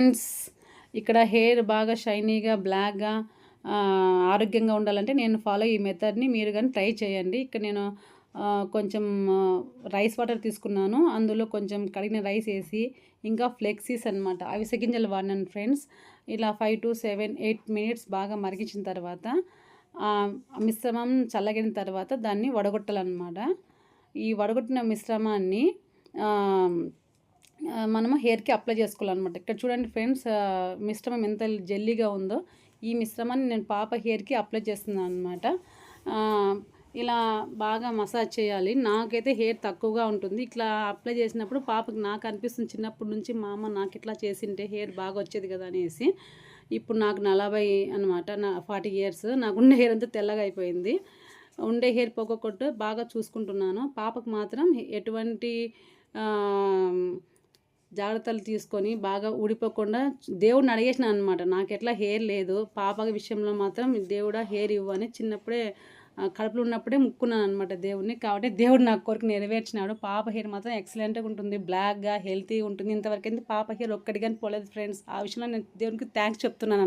Friends ఇక్కడ hair బాగా షైనీగా బ్లాక్గా ఆరోగ్యంగా ఉండాలంటే నేను ఫాలో ఈ మెథడ్ని మీరు కానీ ట్రై చేయండి. ఇక్కడ నేను కొంచెం రైస్ వాటర్ తీసుకున్నాను. అందులో కొంచెం కడిగిన రైస్ వేసి ఇంకా ఫ్లెక్సీస్ అనమాట అవిసె గింజలు వాడినాను ఫ్రెండ్స్. ఇలా five to seven eight minutes బాగా మరిగించిన తర్వాత మిశ్రమం చల్లగిన తర్వాత దాన్ని వడగొట్టాలన్నమాట. ఈ వడగొట్టిన మిశ్రమాన్ని మనము హెయిర్కి అప్లై చేసుకోవాలన్నమాట. ఇక్కడ చూడండి ఫ్రెండ్స్ మిశ్రమం ఎంత జెల్లీగా ఉందో ఈ మిశ్రమాన్ని నేను పాప హెయిర్కి అప్లై చేస్తున్నాను అనమాట ఇలా బాగా మసాజ్ చేయాలి. నాకైతే హెయిర్ తక్కువగా ఉంటుంది. ఇట్లా అప్లై చేసినప్పుడు పాపకి నాకు అనిపిస్తుంది చిన్నప్పటి నుంచి మా అమ్మ నాకు ఇట్లా చేసింటే హెయిర్ బాగా వచ్చేది కదా అనేసి. ఇప్పుడు నాకు నలభై అనమాట నా ఫార్టీ ఇయర్స్. నాకు ఉండే హెయిర్ అంతా తెల్లగా అయిపోయింది. ఉండే హెయిర్ పోగొట్టు బాగా చూసుకుంటున్నాను. పాపకు మాత్రం ఎటువంటి జాగ్రత్తలు తీసుకొని బాగా ఊడిపోకుండా దేవుడిని అడిగేసిన అనమాట నాకు ఎట్లా హెయిర్ లేదు పాప విషయంలో మాత్రం దేవుడా హెయిర్ ఇవ్వని చిన్నప్పుడే కడుపులో ఉన్నప్పుడే ముక్కున్నాను అనమాట దేవుడిని. కాబట్టి దేవుడు నాకు కోరిక నెరవేర్చినాడు. పాప హెయిర్ మాత్రం ఎక్సలెంట్గా ఉంటుంది బ్లాక్గా హెల్తీగా ఉంటుంది. ఇంతవరకు పాప హెయిర్ ఒక్కటి కానీ పోలేదు ఫ్రెండ్స్. ఆ విషయంలో నేను దేవునికి థ్యాంక్స్ చెప్తున్నాను అనమాట